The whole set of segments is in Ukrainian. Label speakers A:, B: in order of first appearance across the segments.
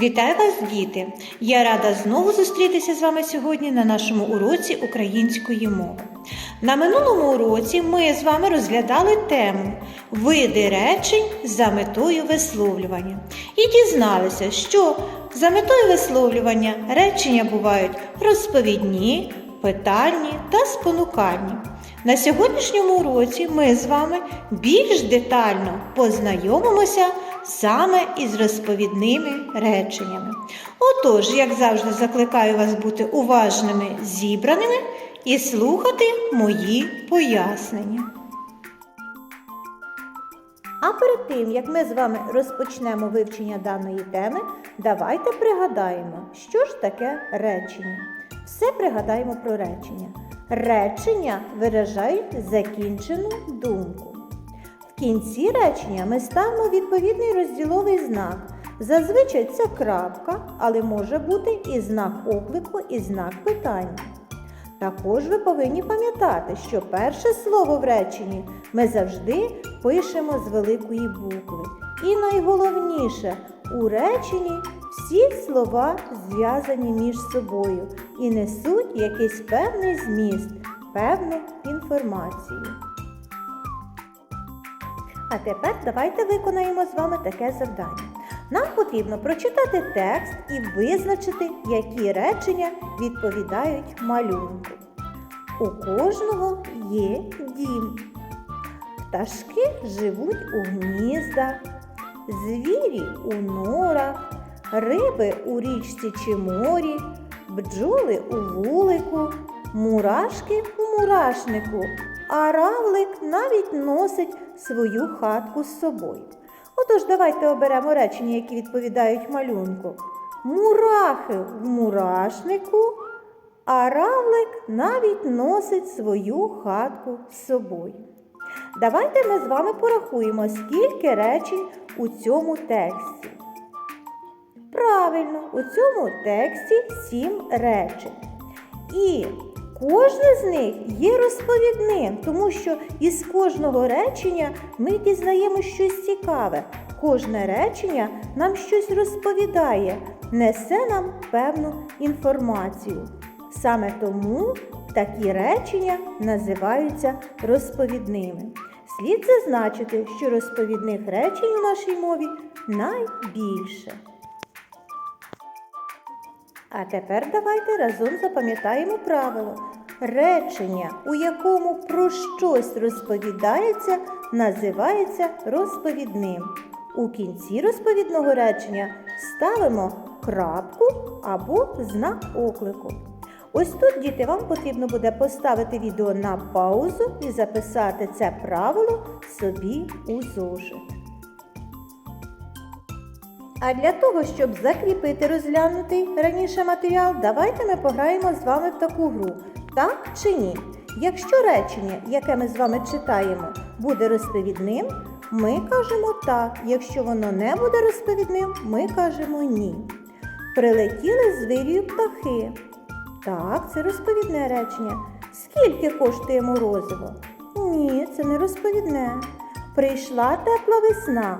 A: Вітаю вас, діти! Я рада знову зустрітися з вами сьогодні на нашому уроці української мови. На минулому уроці ми з вами розглядали тему види речень за метою висловлювання і дізналися, що за метою висловлювання речення бувають розповідні, питальні та спонукальні. На сьогоднішньому уроці ми з вами більш детально познайомимося саме із розповідними реченнями. Отож, як завжди, закликаю вас бути уважними, зібраними і слухати мої пояснення. А перед тим, як ми з вами розпочнемо вивчення даної теми, давайте пригадаємо, що ж таке речення. Все пригадаємо про речення. Речення виражають закінчену думку. В кінці речення ми ставимо відповідний розділовий знак. Зазвичай це крапка, але може бути і знак оклику, і знак питання. Також ви повинні пам'ятати, що перше слово в реченні ми завжди пишемо з великої букви. І найголовніше, у реченні всі слова зв'язані між собою і несуть якийсь певний зміст, певну інформацію. А тепер давайте виконаємо з вами таке завдання. Нам потрібно прочитати текст і визначити, які речення відповідають малюнку. У кожного є дім. Пташки живуть у гніздах, звірі у норах, риби у річці чи морі, бджоли у вулику, мурашки у мурашнику, а равлик навіть носить свою хатку з собою. Отож, давайте оберемо речення, які відповідають малюнку. Мурахи в мурашнику, а равлик навіть носить свою хатку з собою. Давайте ми з вами порахуємо, скільки речень у цьому тексті. Правильно, у цьому тексті сім речень. І кожне з них є розповідним, тому що із кожного речення ми дізнаємо щось цікаве. Кожне речення нам щось розповідає, несе нам певну інформацію. Саме тому такі речення називаються розповідними. Слід зазначити, що розповідних речень у нашій мові найбільше. А тепер давайте разом запам'ятаємо правило. Речення, у якому про щось розповідається, називається розповідним. У кінці розповідного речення ставимо крапку або знак оклику. Ось тут, діти, вам потрібно буде поставити відео на паузу і записати це правило собі у зошит. А для того, щоб закріпити розглянутий раніше матеріал, давайте ми пограємо з вами в таку гру. Так чи ні? Якщо речення, яке ми з вами читаємо, буде розповідним, ми кажемо так. Якщо воно не буде розповідним, ми кажемо ні. Прилетіли з вирію птахи. Так, це розповідне речення. Скільки коштує морозиво? Ні, це не розповідне. Прийшла тепла весна.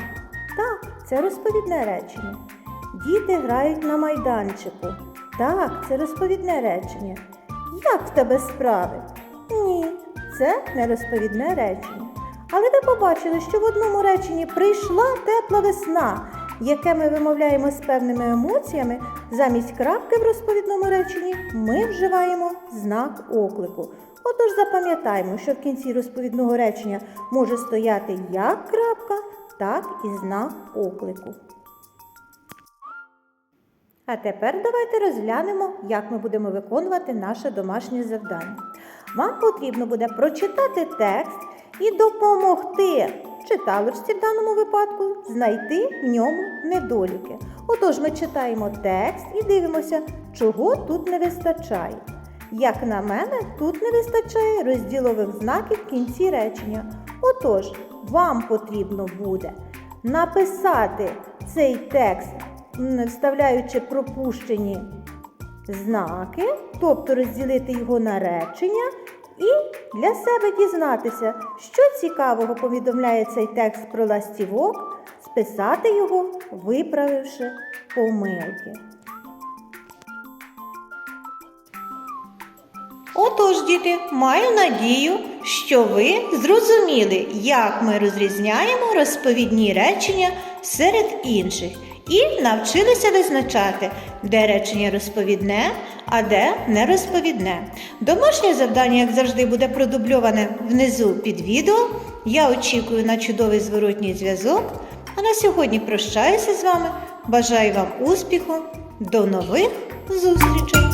A: Так, це розповідне речення. Діти грають на майданчику. Так, це розповідне речення. Як в тебе справи? Ні, це не розповідне речення. Але ви побачили, що в одному реченні прийшла тепла весна, яке ми вимовляємо з певними емоціями, замість крапки в розповідному реченні ми вживаємо знак оклику. Отож запам'ятаємо, що в кінці розповідного речення може стояти як крапка, так і знак оклику. А тепер давайте розглянемо, як ми будемо виконувати наше домашнє завдання. Вам потрібно буде прочитати текст і допомогти читалочці в даному випадку знайти в ньому недоліки. Отож, ми читаємо текст і дивимося, чого тут не вистачає. Як на мене, тут не вистачає розділових знаків в кінці речення. Отож, вам потрібно буде написати цей текст, вставляючи пропущені знаки, тобто розділити його на речення і для себе дізнатися, що цікавого повідомляє цей текст про ластівок, списати його, виправивши помилки. Отож, діти, маю надію, що ви зрозуміли, як ми розрізняємо розповідні речення серед інших і навчилися визначати, де речення розповідне, а де нерозповідне. Домашнє завдання, як завжди, буде продубльоване внизу під відео. Я очікую на чудовий зворотній зв'язок. А на сьогодні прощаюся з вами. Бажаю вам успіху. До нових зустрічей!